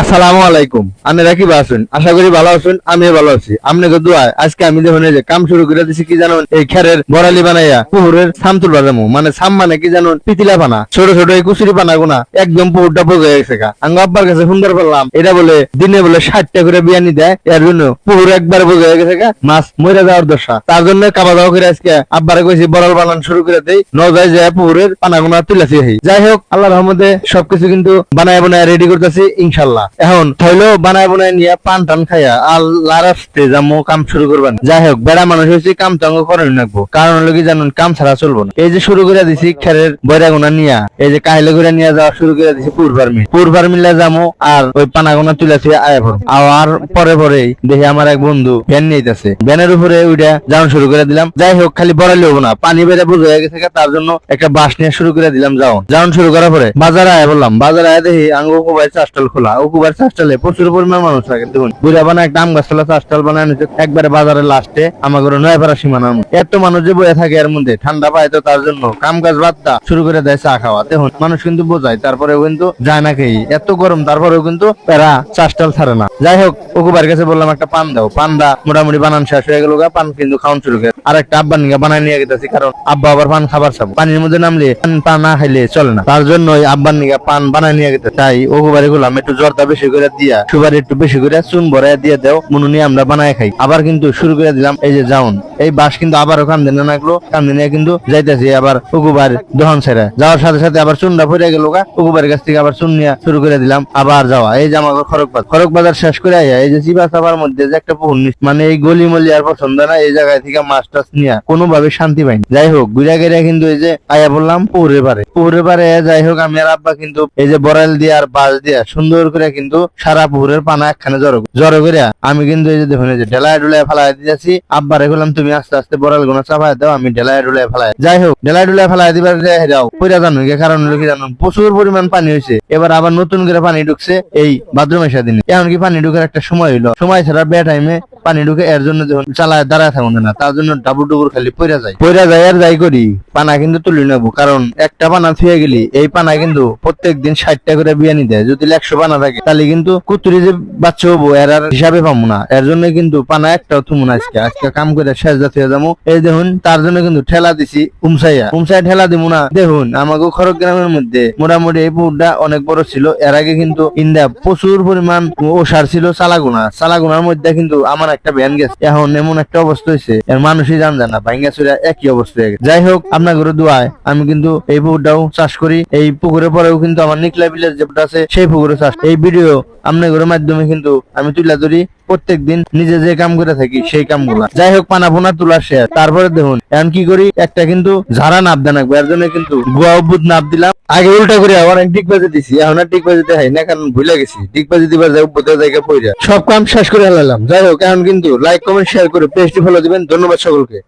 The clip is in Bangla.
আসসালামু আলাইকুম। আপনারা কি আছেন আশা করি ভালো আছেন আমি ভালো আছি। আপনাকে দোয়া আজকে আমি দেখুন যে কাম শুরু করে দিছি, কি জানুন? এই খেরের বড়ালি বানাইয়া পুকুরের সাম তুলবা যাব মানে সাম মানে কি জানুন? পিতিলা পানা। ছোট ছোট এই কুচুরি পানা গুনা একদম পুকুরটা বগে গেছে গা। আঙ্গ আব্বার কাছে সুন্দর করলাম এটা বলে দিনে বলে ষাটটা করে বিয়ানি দেয়, এর জন্য পুকুর একবার বগে গেছে গা, মাছ মরে যাওয়ার দশা। তার জন্য কাবা দাওয়া করে আজকে আব্বারে কইছি, বড়াল বানান শুরু করে দেই ন যায় পুকুরের পানা গুনা তুলাছি যাই হোক আল্লাহ রহমতে সবকিছু কিন্তু বানায় বানায় রেডি করতেছি ইনশাল্লাহ এখন থইলো বানায় বানায় নিয়ে পান টান খাইয়া আল্লাহ রাস্তে যাব কাম শুরু করবেন। যাই হোক, বেড়া মানুষ হয়েছে কাম আমাকে করে রাখব কারণ হলো জানুন, কাম ছাড়া চলবো না। এই যে শুরু করে দিছি খেরের বৈরাগুনা নিয়া, এই যে কাহিলে করে নিয়ে যাওয়া শুরু করে দিছি পূর্বার মিল পূর্বার মিলে যাব আর ওই পানাগুনা তুলেছি আয় ভর আর পরে পরেই দেখি আমার এক বন্ধু ভ্যান নিতেছে। ভ্যানের উপরে উইটা যাওয়া শুরু করে দিলাম। যাই হোক, খালি বড়ালি হব না। পানি বেড়ে বুঝে হয়ে গেছে তার জন্য একটা বাস নিয়ে শুরু করে দিলাম যাও যাওয়ান শুরু করার পরে বাজারে আয় বললাম। বাজারে আয় দেখি আঙ্গ উকুবাই চাষটাল খোলা। উকুবার চাষটালে প্রচুর পরিমাণ মানুষ থাকে, দেখুন। বুড়া বানা একটা আম গাছতলা চাষটাল বানায় নিচ্ছে একবারে বাজারের লাস্টে আমাকে নয় পাড়া সীমানার মধ্যে। এত মানুষ যে বয়ে থাকে এর মধ্যে, ঠান্ডা পায় তো তার জন্য। কাম কাজ বাদটা শুরু করে দেয় চা খাওয়া। দেখুন, মানুষ কিন্তু বোঝায়, তারপরেও কিন্তু যায় না খেয়ে। এত গরম, তারপরেও কিন্তু এরা চাষটাল ছাড়ে না। যাই হোক উকুবার কাছে বললাম একটা পান দাও। পানটা মোটামুটি বানান শেষ হয়ে গেল পান কিন্তু খাওয়ান শুরু করে। আর একটা আব্বা নিয়ে বানায় নিয়ে গেতেছি, কারণ আব্বা আবার পান খাবার চাবো পানির মধ্যে নামলে পান না খাইলে চলে না। তার জন্য আব্বার নিয়ে পান বানায় নিয়ে গেতে তাই ওকুবারে গুলাম, একটু জর্দা বেশি করে দিয়া, সুপারি একটু বেশি করে, চুন ভরাই দিয়ে দেও, মনু নিয়ে আমরা বানায় খাই। আবার কিন্তু শুরু করে দিলাম এই যে যাউন এই বাস কিন্তু আবারও কাম দিনে লাগল কাম দিনে কিন্তু যাইতেছি আবার উকুবার দহন ছেড়ে যাওয়ার সাথে সাথে আবার চুনটা পড়ে গেল গা উকুবারের কাছ থেকে আবার চুন নিয়ে শুরু করে দিলাম, আবার যাওয়া। এই যে আমাকে খরক বাজার খরক বাজার শেষ করে আইয়া এই যে চিবা চাবার মধ্যে যে একটা পুকুর মানে এই গলি মলি আর পছন্দ না, এই জায়গায় থেকে মাছ টাছ নিয়ে কোনোভাবে শান্তি পাইনি। যাই হোক গুড়া গেড়া কিন্তু এই যে আয়া বললাম পুকুরে পারে পুকুরে পারে যাই হোক, আমি আর আব্বা কিন্তু এই যে বরাল দিয়ে আর বাস দিয়া সুন্দর করে কিন্তু সারা পুকুরের পানা একখানে জড়ো জড়ো করে আমি কিন্তু এই যে দেখুন যে ঢেলায় ডুলায় ফেলাই দিয়েছি আব্বারে বললাম তুমি আস্তে আস্তে বড়াল গুনা চাপাই দাও, আমি ঢেলায় ডুলায় ফেলাই যাই হোক, ঢেলায় ডুলায় ফেলাই দিবার যাও পুরা জানো কারণ হলো কি জানো, প্রচুর পরিমাণ পানি হয়েছে এবার আবার নতুন করে পানি ঢুকছে এই বাথরুমের দিনে। এমনকি পানি ঢুকার একটা সময় হইল। সময় ছাড়া বে টাইমে পানি ঢুকে এর জন্য যখন চালায়, দাঁড়ায় থাকুন না তার জন্য ডাবুর ডুবুর খালি পয়রা যায়। পয়রা যায়, আর যাই করি, পানা কিন্তু তুলি নেব, কারণ একটা পানা থুয়ে গেলি, এই পানা কিন্তু প্রত্যেক দিন ষাটটা করে বিয়ানি দেয় যদি একশো পানা থাকে, তাহলে কিন্তু কুতুরি যে বাচ্চা হব, এর আর হিসাবে পাবো না। এর জন্য কিন্তু পানা একটাও থুমু না আজকে। আজকে কাম করে শেষ জাতি হয়ে যাব। এই দেখুন, তার জন্য কিন্তু ঠেলা দিছি উমসাইয়া। উমসাই ঠেলা দিব না। দেখুন আমাকে খড়গ গ্রামের মধ্যে মোটামুটি এই পুকুরটা অনেক বড় ছিল। এর আগে কিন্তু ইন্দা প্রচুর পরিমাণ ওষার ছিল সালাগুনা সালাগুনার মধ্যে কিন্তু আমার একটা ব্যান গেছে। এখন এমন একটা অবস্থা হয়েছে এর মানুষই জান না ভাঙ্গা চুরা একই অবস্থা হয়ে। যাই হোক, আপনার ঘরে দোয়ায় আমি কিন্তু এই পুকুরটাও চাষ করি। এই পুকুরের পরেও কিন্তু আমার নিকলা বিলের যেটা আছে, সেই পুকুরে চাষ। এই ভিডিও আপনার ঘরের মাধ্যমে কিন্তু আমি তুলে ধরি। প্রত্যেক দিন নিজে যে কাম করে থাকি সেই কামগুলা। যাই হোক, পানা পোনা তোলা শেয়ার। তারপরে দেখুন, এখন কি করি? একটা কিন্তু ঝাড়া নাপ দেন একবার। জন্য কিন্তু গুয়া অভ্যুত নাপ দিলাম। আগে উল্টা করে আবার আমি টিক বাজে দিছি। এখন আর টিক বাজে হয় না, কারণ ভুলে গেছি। টিক বাজে দিবার যাই অভ্যুত জায়গায় পড়ে সব কাম শেষ করে হেলালাম। যাই হোক, এখন কিন্তু লাইক কমেন্ট শেয়ার করে পেজটি ফলো দিবেন। ধন্যবাদ সকলকে।